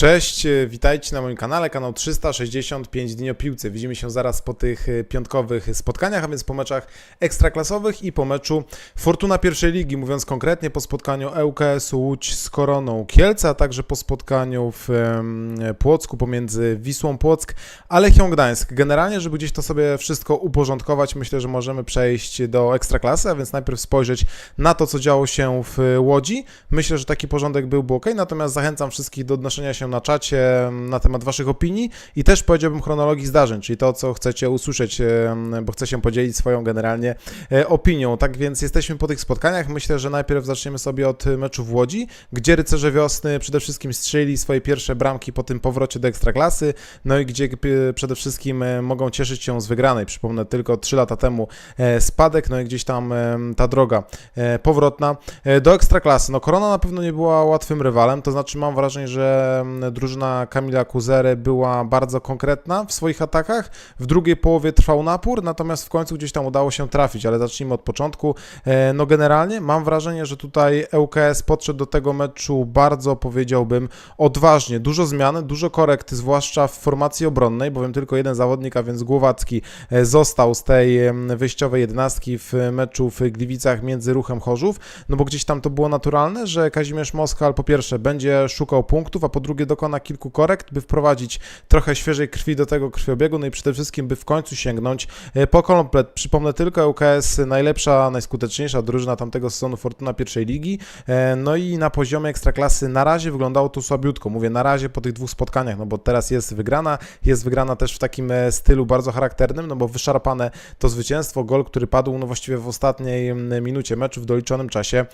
Cześć, e, witajcie na moim kanale, kanał 365 dni o piłce. Widzimy się zaraz po tych e, piątkowych spotkaniach, a więc po meczach ekstraklasowych i po meczu Fortuna pierwszej ligi, mówiąc konkretnie po spotkaniu ŁKS Łódź z Koroną Kielce, a także po spotkaniu w Płocku pomiędzy Wisłą Płock a Lechią Gdańsk. Generalnie, żeby gdzieś to sobie wszystko uporządkować, myślę, że możemy przejść do ekstraklasy, a więc najpierw spojrzeć na to, co działo się w Łodzi. Myślę, że taki porządek byłby ok, natomiast zachęcam wszystkich do odnoszenia się na czacie na temat Waszych opinii i też powiedziałbym chronologii zdarzeń, czyli to, co chcecie usłyszeć, bo chcę się podzielić swoją generalnie e, opinią. Tak więc jesteśmy po tych spotkaniach. Myślę, że najpierw zaczniemy sobie od meczu w Łodzi, gdzie rycerze wiosny przede wszystkim strzeli swoje pierwsze bramki po tym powrocie do ekstraklasy, no i gdzie p- przede wszystkim e, mogą cieszyć się z wygranej. Przypomnę, tylko 3 lata temu e, spadek, no i gdzieś tam ta droga e, powrotna e, do ekstraklasy. No Korona na pewno nie była łatwym rywalem, to znaczy mam wrażenie, że mm, drużyna Kamila Kuzery była bardzo konkretna w swoich atakach. W drugiej połowie trwał napór, natomiast w końcu gdzieś tam udało się trafić, ale zacznijmy od początku. E, No generalnie mam wrażenie, że tutaj ŁKS podszedł do tego meczu bardzo powiedziałbym odważnie. Dużo zmian, dużo korekt, zwłaszcza w formacji obronnej, bowiem tylko jeden zawodnik, a więc Głowacki e, został z tej wyjściowej jedenastki w meczu w Gliwicach między Ruchem Chorzów, no bo gdzieś tam to było naturalne, że Kazimierz Moskal po pierwsze będzie szukał punktów, a po drugie dokona kilku korekt, by wprowadzić trochę świeżej krwi do tego krwiobiegu, no i przede wszystkim by w końcu sięgnąć e, po komplet. Przypomnę tylko ŁKS najlepsza, najskuteczniejsza drużyna tamtego sezonu Fortuna pierwszej ligi, e, no i na poziomie ekstraklasy na razie wyglądało to słabiutko. Mówię na razie po tych dwóch spotkaniach, no bo teraz jest wygrana, jest wygrana też w takim e, stylu bardzo charakternym, no bo wyszarpane to zwycięstwo, gol, który padł no właściwie w ostatniej minucie meczu, w doliczonym czasie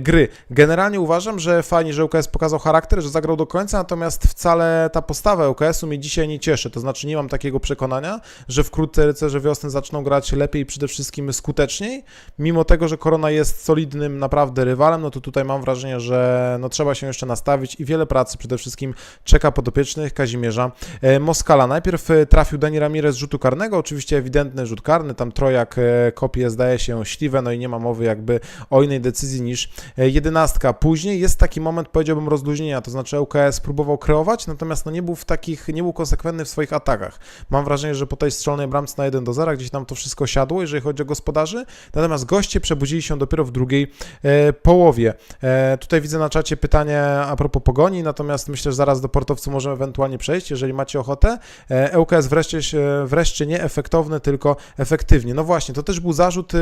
gry. Generalnie uważam, że fajnie, że ŁKS pokazał charakter, że zagrał do końca, natomiast wcale ta postawa ŁKS-u mnie dzisiaj nie cieszy. To znaczy nie mam takiego przekonania, że wkrótce rycerze wiosny zaczną grać lepiej i przede wszystkim skuteczniej. Mimo tego, że Korona jest solidnym naprawdę rywalem, no to tutaj mam wrażenie, że no trzeba się jeszcze nastawić i wiele pracy przede wszystkim czeka podopiecznych Kazimierza e, Moskala. Najpierw e, trafił Dani Ramirez z rzutu karnego, oczywiście ewidentny rzut karny, tam Trojak e, kopie zdaje się śliwe, no i nie ma mowy jakby o innej decyzji niż jedenastka. Później jest taki moment, powiedziałbym, rozluźnienia, to znaczy ŁKS próbował kreować, natomiast no nie był w takich, nie był konsekwentny w swoich atakach. Mam wrażenie, że po tej strzelonej bramce na 1 do 0 gdzieś tam to wszystko siadło, jeżeli chodzi o gospodarzy, natomiast goście przebudzili się dopiero w drugiej e, połowie. E, tutaj widzę na czacie pytanie a propos pogoni, natomiast myślę, że zaraz do portowcu możemy ewentualnie przejść, jeżeli macie ochotę. E, ŁKS wreszcie, wreszcie nie efektowny, tylko efektywnie. No właśnie, to też był zarzut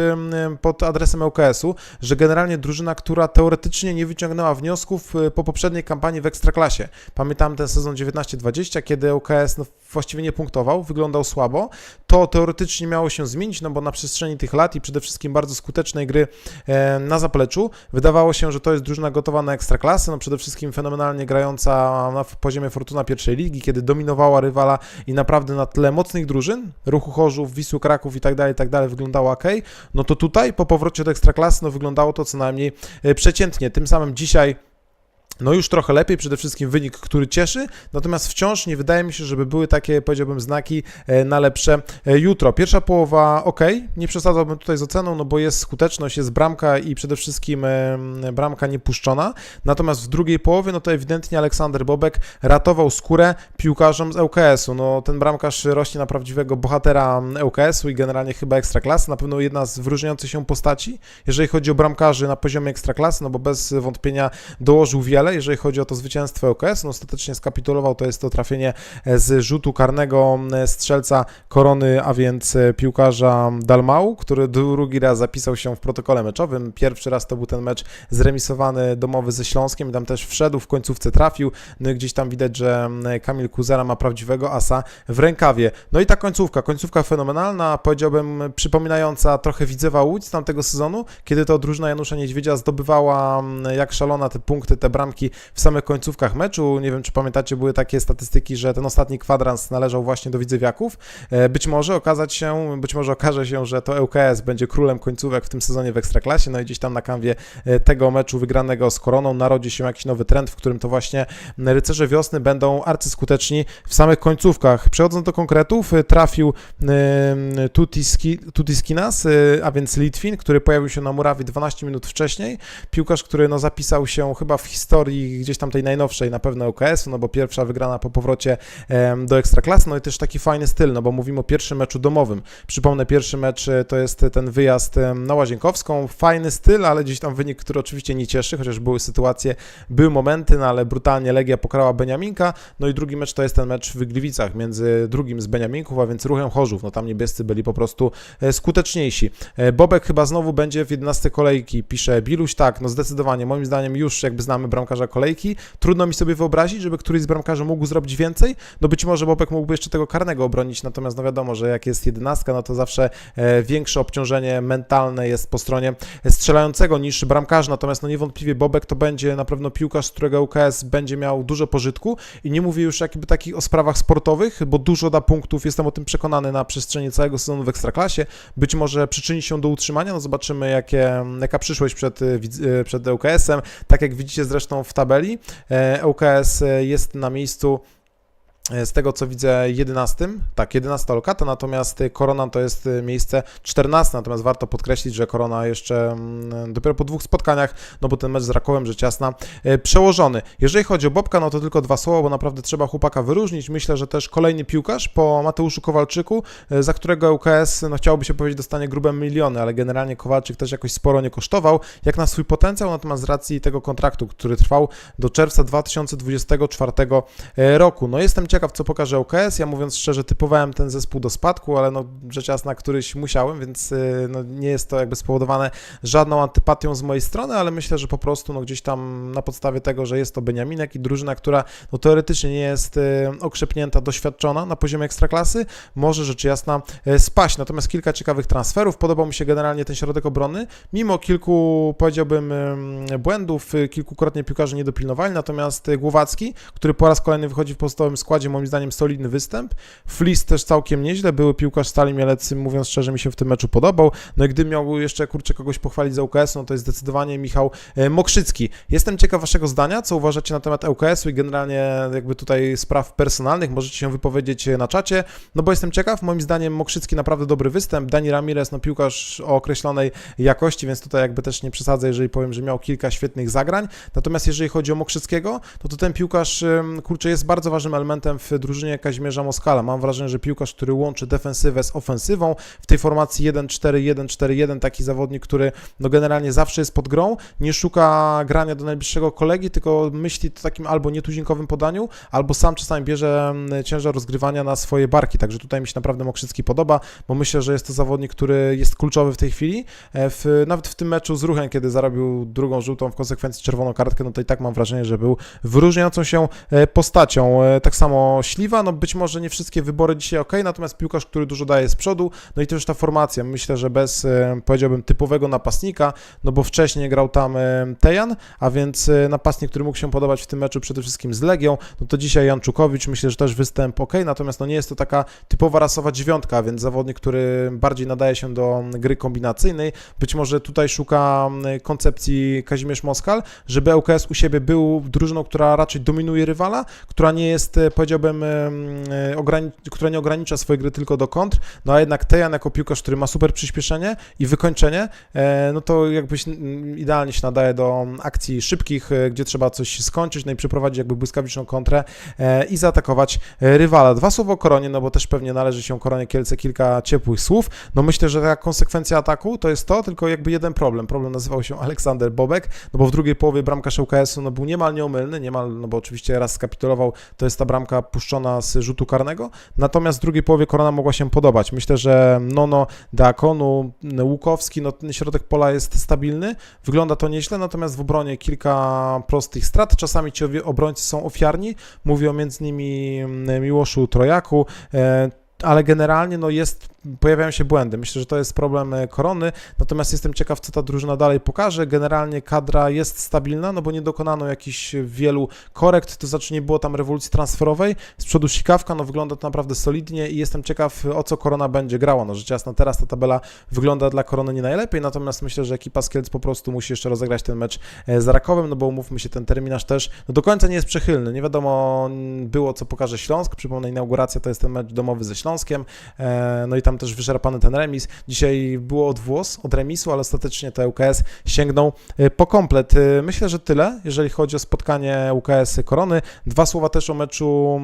pod adresem ŁKS-u, że generalnie drużyna, która teoretycznie nie wyciągnęła wniosków y, po poprzedniej kampanii w Ekstraklasie. Pamiętam ten sezon 19-20, kiedy ŁKS no, właściwie nie punktował, wyglądał słabo. To teoretycznie miało się zmienić, no bo na przestrzeni tych lat i przede wszystkim bardzo skutecznej gry e, na zapleczu wydawało się, że to jest drużyna gotowa na Ekstraklasę, no przede wszystkim fenomenalnie grająca na poziomie Fortuna pierwszej ligi, kiedy dominowała rywala i naprawdę na tle mocnych drużyn, Ruchu Chorzów, Wisły Kraków i tak dalej, tak dalej, wyglądało ok, no to tutaj po powrocie do Ekstraklasy, no wyglądało to co najmniej e, przeciętnie. Tym samym dzisiaj no już trochę lepiej, przede wszystkim wynik, który cieszy, natomiast wciąż nie wydaje mi się, żeby były takie, powiedziałbym, znaki e, na lepsze e, jutro. Pierwsza połowa ok, nie przesadzałbym tutaj z oceną, no bo jest skuteczność, jest bramka i przede wszystkim e, bramka niepuszczona, natomiast w drugiej połowie, no to ewidentnie Aleksander Bobek ratował skórę piłkarzom z ŁKS-u. No ten bramkarz rośnie na prawdziwego bohatera ŁKS-u i generalnie chyba ekstraklasy, na pewno jedna z wyróżniających się postaci, jeżeli chodzi o bramkarzy na poziomie ekstraklasy, no bo bez wątpienia dołożył wiele, jeżeli chodzi o to zwycięstwo ŁKS, no ostatecznie skapitulował, to jest to trafienie z rzutu karnego strzelca korony, a więc piłkarza Dalmau, który drugi raz zapisał się w protokole meczowym. Pierwszy raz to był ten mecz zremisowany domowy ze Śląskiem, tam też wszedł, w końcówce trafił, no i gdzieś tam widać, że Kamil Kuzera ma prawdziwego asa w rękawie. No i ta końcówka, końcówka fenomenalna, powiedziałbym przypominająca trochę Widzewa Łódź z tamtego sezonu, kiedy to drużyna Janusza Niedźwiedzia zdobywała jak szalona te punkty, te bramki w samych końcówkach meczu. Nie wiem, czy pamiętacie, były takie statystyki, że ten ostatni kwadrans należał właśnie do Widzewiaków. E, Być może okazać się, być może okaże się, że to ŁKS będzie królem końcówek w tym sezonie w Ekstraklasie, no i gdzieś tam na kanwie e, tego meczu wygranego z Koroną narodzi się jakiś nowy trend, w którym to właśnie rycerze wiosny będą arcyskuteczni w samych końcówkach. Przechodząc do konkretów, e, trafił Tutiski, Tutiskinas, a więc Litwin, który pojawił się na murawie 12 minut wcześniej. Piłkarz, który no, zapisał się chyba w historii historii gdzieś tam tej najnowszej na pewno UKS-u, no bo pierwsza wygrana po powrocie do Ekstraklasy, no i też taki fajny styl, no bo mówimy o pierwszym meczu domowym. Przypomnę, pierwszy mecz e, to jest ten wyjazd na Łazienkowską, fajny styl, ale gdzieś tam wynik, który oczywiście nie cieszy, chociaż były sytuacje, były momenty, no ale brutalnie Legia pokrała Beniaminka, no i drugi mecz to jest ten mecz w Gliwicach między drugim z Beniaminków, a więc Ruchem Chorzów, no tam niebiescy byli po prostu e, skuteczniejsi. E, Bobek chyba znowu będzie w 11 kolejki, pisze Biluś, tak, no zdecydowanie, moim zdaniem już jakby znamy bramkarza kolejki, trudno mi sobie wyobrazić, żeby któryś z bramkarzy mógł zrobić więcej, no być może Bobek mógłby jeszcze tego karnego obronić, natomiast no wiadomo, że jak jest 11, no to zawsze e, większe obciążenie mentalne jest po stronie strzelającego niż bramkarza, natomiast no niewątpliwie Bobek to będzie na pewno piłkarz, z którego UKS będzie miał dużo pożytku. I nie mówię już jakby takich o sprawach sportowych, bo dużo da punktów, jestem o tym przekonany na przestrzeni całego sezonu w Ekstraklasie, być może przyczyni się do utrzymania, no zobaczymy jakie, jaka przyszłość przed, y, przed UKS-em, tak jak widzicie zresztą w tabeli, e, UKS jest na miejscu e, z tego co widzę 11, tak, 11 lokata, natomiast y, Korona to jest y, miejsce 14, natomiast warto podkreślić, że Korona jeszcze mm, dopiero po dwóch spotkaniach, no bo ten mecz z Rakowem, rzecz jasna, e, przełożony. Jeżeli chodzi o Bobka, no to tylko dwa słowa, bo naprawdę trzeba chłopaka wyróżnić. Myślę, że też kolejny piłkarz po Mateuszu Kowalczyku, e, za którego UKS, no chciałoby się powiedzieć, dostanie grube miliony, ale generalnie Kowalczyk też jakoś sporo nie kosztował, jak na swój potencjał, natomiast z racji tego kontraktu, który trwał do czerwca 2024 e, roku. No jestem ciekaw, co pokaże UKS. Ja mówiąc szczerze, typowałem ten zespół do spadku, ale no rzecz jasna, któryś musiałem, więc e, no, nie jest to jakby spowodowane żadną antypatią z mojej strony, ale myślę, że po prostu no, gdzieś tam na podstawie tego, że jest to Beniaminek i drużyna, która no, teoretycznie nie jest e, okrzepnięta, doświadczona na poziomie ekstraklasy, może rzecz jasna e, spaść. Natomiast kilka ciekawych transferów. Podobał mi się generalnie ten środek obrony, mimo kilku, powiedziałbym, błędów, y, kilkukrotnie piłkarze nie dopilnowali, natomiast y, Głowacki, który po raz kolejny wychodzi w podstawowym składzie, moim zdaniem solidny występ. Flis też całkiem nieźle, były piłkarz Stali Mielec, mówiąc szczerze, mi się w tym meczu podobał. No i gdybym miał jeszcze, kurczę, kogoś pochwalić za UKS, no to jest zdecydowanie Michał e, Mokrzycki. Jestem ciekaw waszego zdania, co uważacie na temat UKS-u i generalnie jakby tutaj spraw personalnych, możecie się wypowiedzieć e, na czacie, no bo jestem ciekaw, moim zdaniem Mokrzycki naprawdę dobry występ, Dani Ramirez, no piłkarz o określonej jakości, więc tutaj jakby też nie przesadzę, jeżeli powiem, że miał kilka świetnych zagrań, natomiast jeżeli chodzi o Mokrzyckiego, no to ten piłkarz, kurczę, jest bardzo ważnym elementem w drużynie Kazimierza Moskala. Mam wrażenie, że piłkarz, który łączy defensywę z ofensywą, w tej formacji 1-4-1-4-1, taki zawodnik, który no generalnie zawsze jest pod grą, nie szuka grania do najbliższego kolegi, tylko myśli o takim albo nietuzinkowym podaniu, albo sam czasami bierze mm, ciężar rozgrywania na swoje barki, także tutaj mi się naprawdę Mokrzycki podoba, bo myślę, że jest to zawodnik, który jest kluczowy w tej chwili, E, w, nawet w tym meczu z Ruchem, kiedy zarobił drugą żółtą, w konsekwencji czerwoną kartkę, no to i tak mam wrażenie, że był wyróżniającą się e, postacią. E, Tak samo Śliwa, no być może nie wszystkie wybory dzisiaj ok, natomiast piłkarz, który dużo daje z przodu, no i też ta formacja, myślę, że bez, e, powiedziałbym, typowego napastnika, no bo wcześniej grał tam e, Tejan, a więc e, napastnik, który mógł się podobać w tym meczu przede wszystkim z Legią, no to dzisiaj Janczukowicz, myślę, że też występ ok, natomiast no nie jest to taka typowa rasowa dziewiątka, więc zawodnik, który bardziej nadaje się do gry kombinacyjnej, być może tutaj szuka koncepcji Kazimierz Moskal, żeby ŁKS u siebie był drużyną, która raczej dominuje rywala, która nie jest, e, powiedziałbym, e, która nie ogranicza swojej gry tylko do kontr, no a jednak Tejan jako piłkarz, który ma super przyspieszenie i wykończenie, e, no to jakbyś idealnie się nadaje do akcji szybkich, e, gdzie trzeba coś skończyć, no i przeprowadzić jakby błyskawiczną kontrę i zaatakować rywala. Dwa słowa o Koronie, no bo też pewnie należy się Koronie Kielce kilka ciepłych słów. No myślę, że taka konsekwencja ataku to jest to, tylko jakby jeden problem. Problem nazywał się Aleksander Bobek, no bo w drugiej połowie bramkarz ŁKS-u no był niemal nieomylny, niemal, no bo oczywiście raz skapitulował, to jest ta bramka puszczona z rzutu karnego, natomiast w drugiej połowie Korona mogła się podobać. Myślę, że Nono, Deakonu, Łukowski, no ten środek pola jest stabilny, wygląda to nieźle, natomiast w obronie kilka prostych strat, czasami ci obrońcy są ofiarni, mówię o między innymi mm, Miłoszu Trojaku, e, ale generalnie no jest, pojawiają się błędy. Myślę, że to jest problem e, korony, natomiast jestem ciekaw, co ta drużyna dalej pokaże. Generalnie kadra jest stabilna, no bo nie dokonano jakichś wielu korekt, to znaczy nie było tam rewolucji transferowej. Z przodu sikawka, no wygląda to naprawdę solidnie i jestem ciekaw, o co korona będzie grała. No rzecz jasna, teraz ta tabela wygląda dla korony nie najlepiej, natomiast myślę, że ekipa z Kielc po prostu musi jeszcze rozegrać ten mecz e, z Rakowem, no bo umówmy się, ten terminarz też no do końca nie jest przychylny. Nie wiadomo było, co pokaże Śląsk. Przypomnę, inauguracja to jest ten mecz domowy ze Śląskiem. Śląskiem, e, no i tam też wyszarpany ten remis. Dzisiaj było odwłos od remisu, ale ostatecznie to ŁKS sięgnął e, po komplet. E, Myślę, że tyle, jeżeli chodzi o spotkanie ŁKS Korony. Dwa słowa też o meczu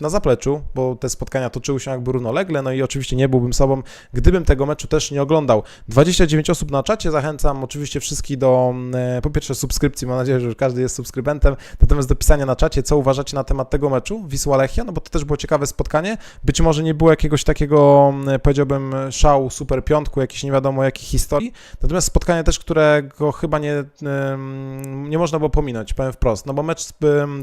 na zapleczu, bo te spotkania toczyły się jakby równolegle, no i oczywiście nie byłbym sobą, gdybym tego meczu też nie oglądał. 29 osób na czacie, zachęcam oczywiście wszystkich do e, po pierwsze subskrypcji, mam nadzieję, że każdy jest subskrybentem, natomiast do pisania na czacie, co uważacie na temat tego meczu Wisła-Lechia, no bo to też było ciekawe spotkanie, być może nie było jakiegoś takiego, m, powiedziałbym, szału, super piątku, jakiejś nie wiadomo jakiej historii, natomiast spotkanie też, którego chyba nie, nie można było pominąć, powiem wprost, no bo mecz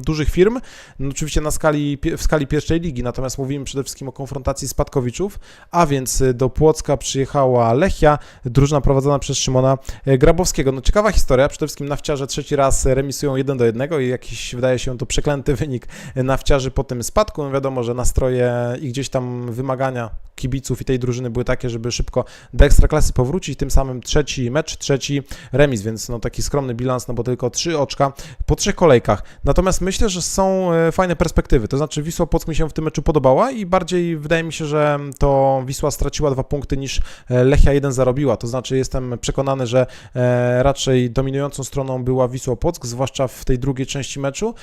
dużych firm, no oczywiście na skali, w skali pierwszej ligi, natomiast mówimy przede wszystkim o konfrontacji spadkowiczów, a więc y, do Płocka przyjechała Lechia, drużyna prowadzona przez Szymona e, Grabowskiego. No ciekawa historia, przede wszystkim nawciarze trzeci raz remisują 1 do 1 i jakiś wydaje się to przeklęty wynik nawciarzy po tym spadku. No wiadomo, że nastroje i gdzieś tam wymagania kibiców i tej drużyny były takie, żeby szybko do ekstraklasy powrócić, tym samym trzeci mecz, trzeci remis, więc no taki skromny bilans, no bo tylko trzy oczka po trzech kolejkach. Natomiast myślę, że są e, fajne perspektywy, to znaczy Wisła Płock mi się w tym meczu podobała i bardziej wydaje mi się, że to Wisła straciła dwa punkty niż e, Lechia jeden zarobiła, to znaczy jestem przekonany, że e, raczej dominującą stroną była Wisła Płock, zwłaszcza w tej drugiej części meczu,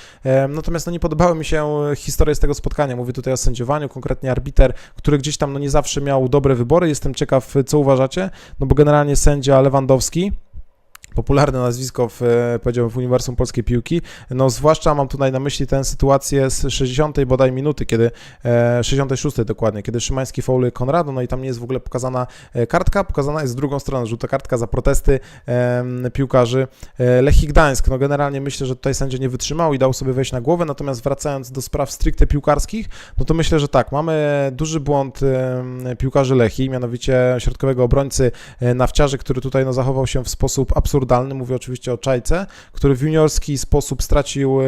natomiast no nie podobały mi się historie z tego spotkania, mówię tutaj o sędziowaniu, konkretnie arbiter, który gdzieś tam no nie zawsze miał dobre wybory, jestem ciekaw co uważacie, no bo generalnie sędzia Lewandowski, popularne nazwisko w, e, powiedziałbym, w uniwersum polskiej piłki. No zwłaszcza mam tutaj na myśli tę sytuację z 60 bodaj minuty, kiedy e, 66 dokładnie, kiedy Szymański fauluje Konrado, no i tam nie jest w ogóle pokazana e, kartka, pokazana jest z drugą stronę, żółta kartka za protesty e, piłkarzy e, Lechii Gdańsk. No generalnie myślę, że tutaj sędzia nie wytrzymał i dał sobie wejść na głowę, natomiast wracając do spraw stricte piłkarskich, no to myślę, że tak, mamy duży błąd e, piłkarzy Lechii, mianowicie środkowego obrońcy e, Nawciarzy, który tutaj no, zachował się w sposób absurdalny. Mówię oczywiście o Czajce, który w juniorski sposób stracił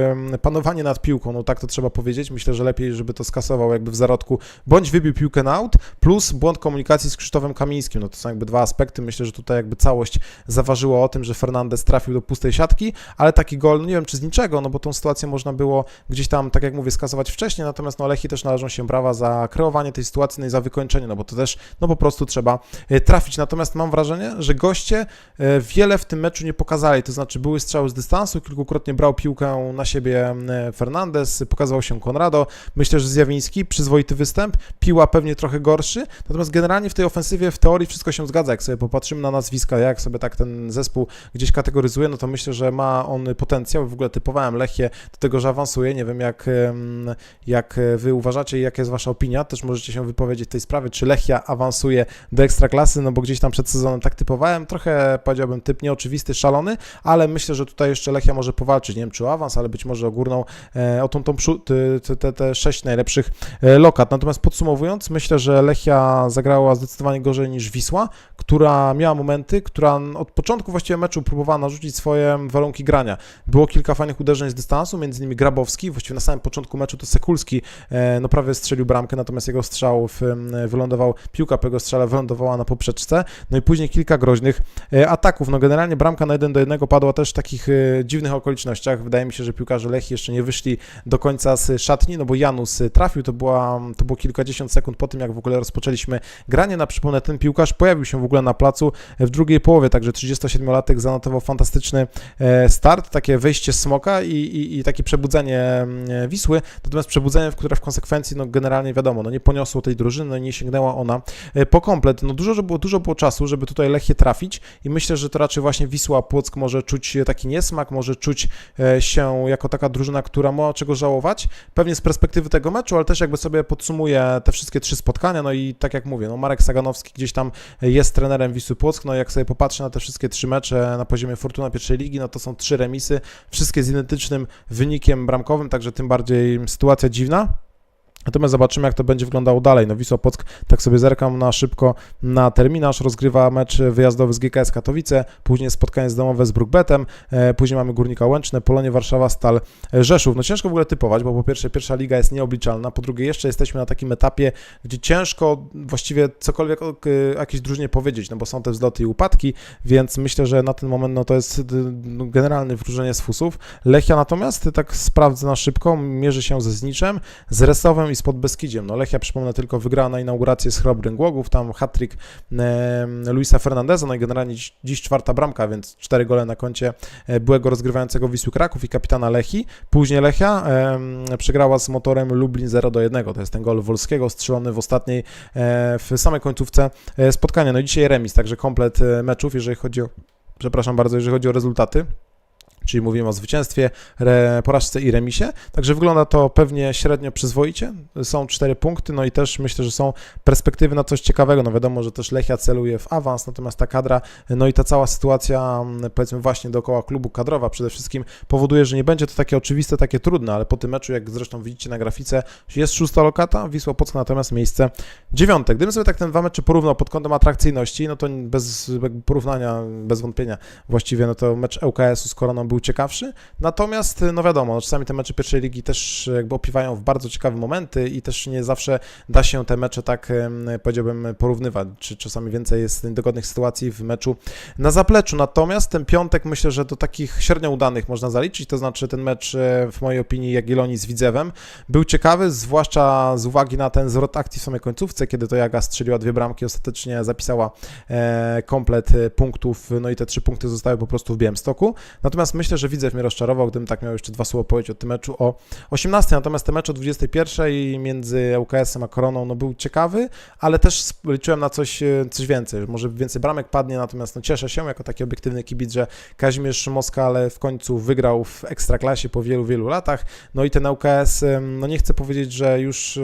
panowanie nad piłką. No tak to trzeba powiedzieć. Myślę, że lepiej, żeby to skasował jakby w zarodku, bądź wybił piłkę na out, plus błąd komunikacji z Krzysztofem Kamińskim. No to są jakby dwa aspekty. Myślę, że tutaj jakby całość zaważyła o tym, że Fernandez trafił do pustej siatki, ale taki gol, no nie wiem czy z niczego, no bo tą sytuację można było gdzieś tam, tak jak mówię, skasować wcześniej, natomiast no Lechi też należą się brawa za kreowanie tej sytuacji, no i za wykończenie, no bo to też, no po prostu trzeba e, trafić. Natomiast mam wrażenie, że goście e, wiele w tym meczu nie pokazali, to znaczy były strzały z dystansu, kilkukrotnie brał piłkę na siebie e, Fernandez, pokazał się Konrado, myślę, że Zjawiński, przyzwoity występ, piła pewnie trochę gorszy, natomiast generalnie w tej ofensywie w teorii wszystko się zgadza, jak sobie popatrzymy na nazwiska, jak sobie tak ten zespół gdzieś kategoryzuje, no to myślę, że ma on potencjał, w ogóle typowałem Lechię do tego, że awansuje, nie wiem jak, jak wy uważacie i jaka jest wasza opinia, też możecie się wypowiedzieć w tej sprawie, czy Lechia awansuje do Ekstraklasy, no bo gdzieś tam przed sezonem tak typowałem, trochę powiedziałbym typ nieoczywisty, szalony, ale myślę, że tutaj jeszcze Lechia może powalczyć, nie wiem czy o awans, ale być może o górną, e, o tą, tą przód- te, te, te, sześć najlepszych e, lokat. Natomiast podsumowując, myślę, że Lechia zagrała zdecydowanie gorzej niż Wisła, która miała momenty, która od początku właściwie meczu próbowała narzucić swoje warunki grania. Było kilka fajnych uderzeń z dystansu, między innymi Grabowski, właściwie na samym początku meczu to Sekulski, e, no prawie strzelił bramkę, natomiast jego strzał w, wylądował, piłka po jego strzale wylądowała na poprzeczce, no i później kilka groźnych ataków. No generalnie bramka na 1 do 1 padła też w takich e, dziwnych okolicznościach. Wydaje mi się, że piłkarze Lechii jeszcze nie wyszli do końca z szatni, no bo Janus e, trafił, to, była, to było kilkadziesiąt sekund po tym, jak w ogóle rozpoczęliśmy granie. Na przypomnę, ten piłkarz pojawił się w ogóle na placu w drugiej połowie, także 37-latek zanotował fantastyczny e, start, takie wejście smoka i, i, i takie przebudzenie Wisły, natomiast przebudzenie, które w konsekwencji, no generalnie wiadomo, no nie poniosło tej drużyny, no i nie sięgnęła ona po komplet. No dużo, że było, dużo było czasu, żeby tutaj Lechię trafić i myślę, że to raczej właśnie Wisła Płock może czuć taki niesmak, może czuć e, się jako taka drużyna, która ma czego żałować, pewnie z perspektywy tego meczu, ale też jakby sobie podsumuję te wszystkie trzy spotkania, no i tak jak mówię, no Marek Saganowski gdzieś tam jest trenerem Wisły Płock, no i jak sobie popatrzę na te wszystkie trzy mecze na poziomie Fortuna pierwszej ligi, no to są trzy remisy, wszystkie z identycznym wynikiem bramkowym, także tym bardziej sytuacja dziwna. Natomiast zobaczymy, jak to będzie wyglądało dalej. No Wisła Płock, tak sobie zerkam na szybko na terminarz, rozgrywa mecz wyjazdowy z GKS Katowice, później spotkanie z domowe z Brookbetem, e, później mamy Górnika Łęczne, Polonie Warszawa, Stal e, Rzeszów. No ciężko w ogóle typować, bo po pierwsze pierwsza liga jest nieobliczalna, po drugie jeszcze jesteśmy na takim etapie, gdzie ciężko właściwie cokolwiek o jakiejś drużynie powiedzieć, no bo są te wzloty i upadki, więc myślę, że na ten moment no to jest no, generalne wróżenie z fusów. Lechia natomiast, tak sprawdzę na szybko, mierzy się ze Zniczem, z Resowem i z Podbeskidziem. No Lechia, przypomnę tylko, wygrała na inaugurację z Chrobrym Głogów, tam hat-trick e, Luisa Fernandeza, no i generalnie dziś, dziś czwarta bramka, więc cztery gole na koncie e, byłego rozgrywającego Wisły Kraków i kapitana Lechi. Później Lechia przegrała z motorem Lublin 0 do 1. To jest ten gol Wolskiego strzelony w ostatniej, e, w samej końcówce spotkania. No i dzisiaj remis, także komplet meczów, jeżeli chodzi o, przepraszam bardzo, jeżeli chodzi o rezultaty. Czyli mówimy o zwycięstwie, porażce i remisie. Także wygląda to pewnie średnio przyzwoicie. Są cztery punkty, no i też myślę, że są perspektywy na coś ciekawego. No wiadomo, że też Lechia celuje w awans, natomiast ta kadra, no i ta cała sytuacja, mm, powiedzmy właśnie dookoła klubu kadrowa przede wszystkim powoduje, że nie będzie to takie oczywiste, takie trudne, ale po tym meczu, jak zresztą widzicie na grafice, jest szósta lokata, Wisła Płock natomiast miejsce dziewiąte. Gdybym sobie tak ten dwa mecze porównał pod kątem atrakcyjności, no to bez porównania, bez wątpienia właściwie, no to mecz ŁKS-u z Koroną był ciekawszy, natomiast no wiadomo, no czasami te mecze pierwszej ligi też jakby opiewają w bardzo ciekawe momenty i też nie zawsze da się te mecze tak powiedziałbym porównywać, czy czasami więcej jest niedogodnych sytuacji w meczu na zapleczu, natomiast ten piątek myślę, że do takich średnio udanych można zaliczyć, to znaczy ten mecz e, w mojej opinii Jagiellonii z Widzewem był ciekawy, zwłaszcza z uwagi na ten zwrot akcji w samej końcówce, kiedy to Jaga strzeliła dwie bramki, ostatecznie zapisała e, komplet e, punktów, no i te trzy punkty zostały po prostu w Białymstoku. Natomiast myślę, że Widzew mnie rozczarował, gdybym tak miał jeszcze dwa słowa powiedzieć o tym meczu. O 18, natomiast ten mecz o 21 między ŁKS-em a Koroną no, był ciekawy, ale też liczyłem na coś, e, coś więcej, może więcej bramek padnie, natomiast no, cieszę się jako taki obiektywny kibic, że Kazimierz Moskale w końcu wygrał w Ekstraklasie po wielu, wielu latach, no i ten ŁKS, no nie chcę powiedzieć, że już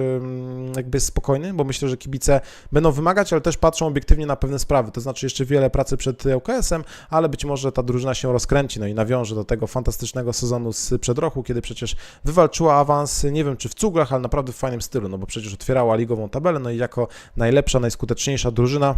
jakby jest spokojny, bo myślę, że kibice będą wymagać, ale też patrzą obiektywnie na pewne sprawy, to znaczy jeszcze wiele pracy przed ŁKS-em, ale być może ta drużyna się rozkręci, no i nawiąże do tego fantastycznego sezonu z przedrochu, kiedy przecież wywalczyła awans, nie wiem czy w cuglach, ale naprawdę w fajnym stylu, no bo przecież otwierała ligową tabelę, no i jako najlepsza, najskuteczniejsza drużyna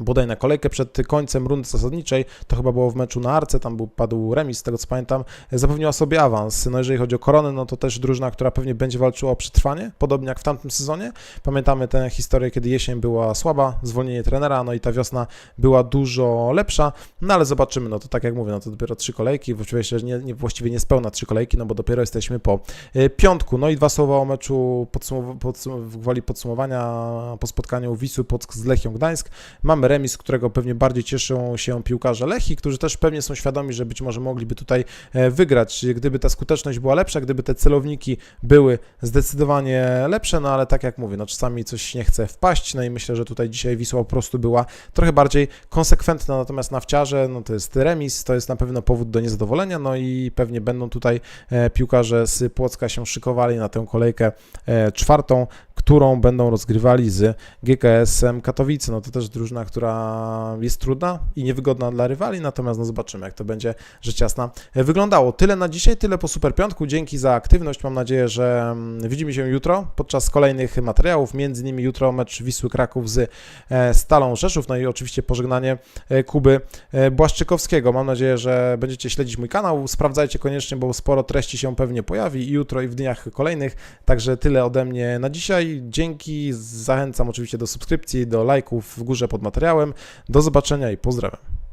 bodaj na kolejkę przed końcem rundy zasadniczej, to chyba było w meczu na Arce, tam był, padł remis, z tego co pamiętam, zapewniła sobie awans. No jeżeli chodzi o koronę, no to też drużyna, która pewnie będzie walczyła o przetrwanie, podobnie jak w tamtym sezonie. Pamiętamy tę historię, kiedy jesień była słaba, zwolnienie trenera, no i ta wiosna była dużo lepsza, no ale zobaczymy, no to tak jak mówię, no to dopiero trzy kolejki, właściwie nie, nie, właściwie niespełna trzy kolejki, no bo dopiero jesteśmy po y, piątku. No i dwa słowa o meczu podsum- podsum- w gwoli podsumowania po spotkaniu Wisły Płock z Lechią Gdańsk. Mamy remis, którego pewnie bardziej cieszą się piłkarze Lechi, którzy też pewnie są świadomi, że być może mogliby tutaj e, wygrać, gdyby ta skuteczność była lepsza, gdyby te celowniki były zdecydowanie lepsze, no ale tak jak mówię, no czasami coś nie chce wpaść, no i myślę, że tutaj dzisiaj Wisła po prostu była trochę bardziej konsekwentna, natomiast na wciarze, no to jest remis, to jest na pewno powód do niezadowolenia, no i pewnie będą tutaj e, piłkarze z Płocka się szykowali na tę kolejkę e, czwartą, którą będą rozgrywali z GKS-em Katowice. No to też drużyna, która jest trudna i niewygodna dla rywali, natomiast no zobaczymy, jak to będzie rzecz jasna wyglądało. Tyle na dzisiaj, tyle po Super Piątku. Dzięki za aktywność. Mam nadzieję, że mm, widzimy się jutro podczas kolejnych materiałów, między innymi jutro mecz Wisły Kraków z e, Stalą Rzeszów, no i oczywiście pożegnanie e, Kuby e, Błaszczykowskiego. Mam nadzieję, że będziecie śledzić mój kanał. Sprawdzajcie koniecznie, bo sporo treści się pewnie pojawi i jutro, i w dniach kolejnych. Także tyle ode mnie na dzisiaj. Dzięki, zachęcam oczywiście do subskrypcji, do lajków w górze pod materiałem. Do zobaczenia i pozdrawiam.